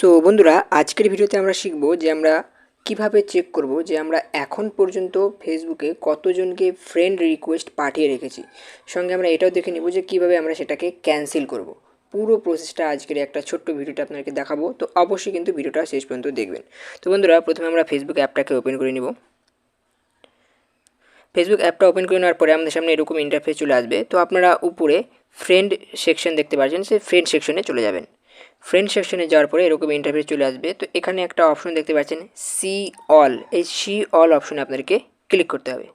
So বন্ধুরা, আজকের ভিডিওতে আমরা শিখব যে আমরা কীভাবে চেক করব যে আমরা এখন পর্যন্ত ফেসবুকে কতজনকে ফ্রেন্ড রিকোয়েস্ট পাঠিয়ে রেখেছি। সঙ্গে আমরা এটাও দেখে নিব যে কীভাবে আমরা সেটাকে ক্যান্সেল করব। পুরো প্রসেসটা আজকের একটা ছোট্ট ভিডিওটা আপনাদেরকে দেখাবো, তো অবশ্যই কিন্তু ভিডিওটা শেষ পর্যন্ত দেখবেন। তো বন্ধুরা, প্রথমে আমরা ফেসবুক অ্যাপটাকে ওপেন করে নিব। ফেসবুক অ্যাপটা ওপেন করে নেওয়ার পরে আমাদের সামনে এরকম ইন্টারফেস চলে আসবে। তো আপনারা উপরে ফ্রেন্ড সেকশন দেখতে পাচ্ছেন, সেই ফ্রেন্ড সেকশনে চলে যাবেন। ফ্রেন্ড সেকশনে যাওয়ার পরে এরকম ইন্টারভিউ চলে আসবে। তো এখানে একটা অপশন দেখতে পাচ্ছেন সি অল এই সি অল অপশনে আপনাদেরকে ক্লিক করতে হবে।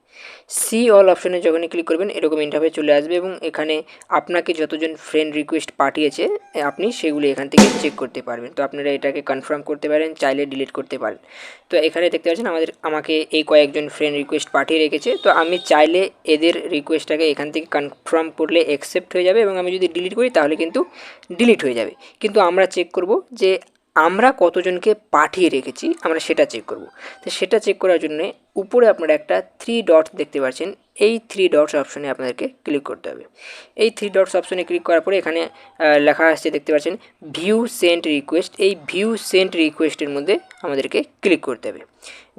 সি অল অপশনে যখনই ক্লিক করবেন, এরকম ইন্টারফেস চলে আসবে এবং এখানে আপনাকে যতজন ফ্রেন্ড রিকোয়েস্ট পাঠিয়েছে আপনি সেগুলি এখান থেকে চেক করতে পারবেন। তো আপনারা এটাকে কনফার্ম করতে পারেন, চাইলে ডিলিট করতে পারেন। তো এখানে দেখতে পাচ্ছেন, আমাদের, আমাকে এই কয়েকজন ফ্রেন্ড রিকোয়েস্ট পাঠিয়ে রেখেছে। তো আমি চাইলে এদের রিকোয়েস্টটাকে এখান থেকে কনফার্ম করলে অ্যাকসেপ্ট হয়ে যাবে এবং আমি যদি ডিলিট করি, তাহলে কিন্তু ডিলিট হয়ে যাবে। কিন্তু আমরা চেক করব যে আমরা কতজনকে পাঠিয়ে রেখেছি, আমরা সেটা চেক করব। তো সেটা চেক করার জন্য উপরে আপনারা একটা থ্রি ডটস দেখতে পাচ্ছেন। এই থ্রি ডটস অপশনে আপনাদেরকে ক্লিক করতে হবে। এই থ্রি ডটস অপশনে ক্লিক করার পরে এখানে লেখা আসছে দেখতে পাচ্ছেন ভিউ সেন্ট রিকোয়েস্ট এই ভিউ সেন্ট রিকোয়েস্টের মধ্যে আমাদেরকে ক্লিক করতে হবে।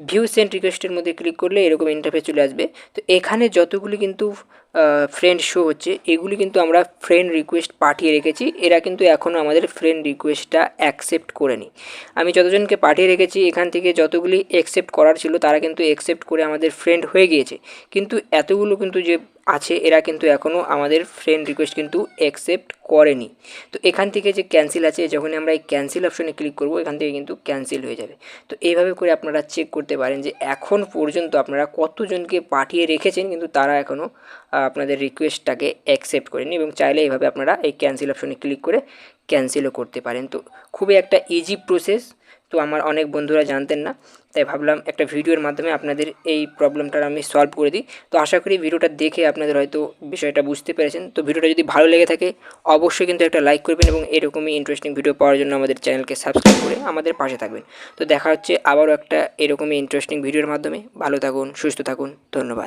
ভিউ সেন্ট রিকোয়েস্টের মধ্যে ক্লিক করলে এরকম ইন্টারফেস চলে আসবে। তো এখানে যতগুলি কিন্তু ফ্রেন্ড শো হচ্ছে, এগুলি কিন্তু আমরা ফ্রেন্ড রিকোয়েস্ট পাঠিয়ে রেখেছি। এরা কিন্তু এখনও আমাদের ফ্রেন্ড রিকোয়েস্টটা অ্যাকসেপ্ট করেনি। আমি যতজনকে পাঠিয়ে রেখেছি, এখান থেকে যতগুলি অ্যাকসেপ্ট করার ছিল, তারা কিন্তু অ্যাকসেপ্ট করে আমাদের ফ্রেন্ড হয়ে গিয়েছে। কিন্তু এতগুলো কিন্তু যে আছে, এরা কিন্তু এখনও আমাদের ফ্রেন্ড রিকোয়েস্ট কিন্তু অ্যাকসেপ্ট করেনি। তো এখান থেকে যে ক্যান্সেল আছে যখন আমরা এই ক্যান্সেল অপশনে ক্লিক করব, এখান থেকে কিন্তু ক্যান্সেল হয়ে যাবে। তো এইভাবে করে আপনারা চেক করতে পারেন যে এখন পর্যন্ত আপনারা কতজনকে পাঠিয়ে রেখেছেন, কিন্তু তারা এখনও আপনাদের রিকোয়েস্টটাকে অ্যাকসেপ্ট করেনি এবং চাইলে এইভাবে আপনারা এই ক্যান্সেল অপশনে ক্লিক করে ক্যান্সেলও করতে পারেন। তো খুবই একটা ইজি প্রসেস তো আমার অনেক বন্ধুরা জানতেন না। তাই ভাবলাম একটা ভিডিওর মাধ্যমে আপনাদের এই প্রবলেমটার আমি সলভ করে দিই। তো আশা করি ভিডিওটা দেখে আপনাদের হয়তো বিষয়টা বুঝতে পেরেছেন। তো ভিডিওটা যদি ভালো লেগে থাকে, অবশ্যই কিন্তু একটা লাইক করবেন এবং এরকমই ইন্টারেস্টিং ভিডিও পাওয়ার জন্য আমাদের চ্যানেলকে সাবস্ক্রাইব করে আমাদের পাশে থাকবেন। তো দেখা হচ্ছে আবারও একটা এরকমই ইন্টারেস্টিং ভিডিওর মাধ্যমে। ভালো থাকুন, সুস্থ থাকুন, ধন্যবাদ।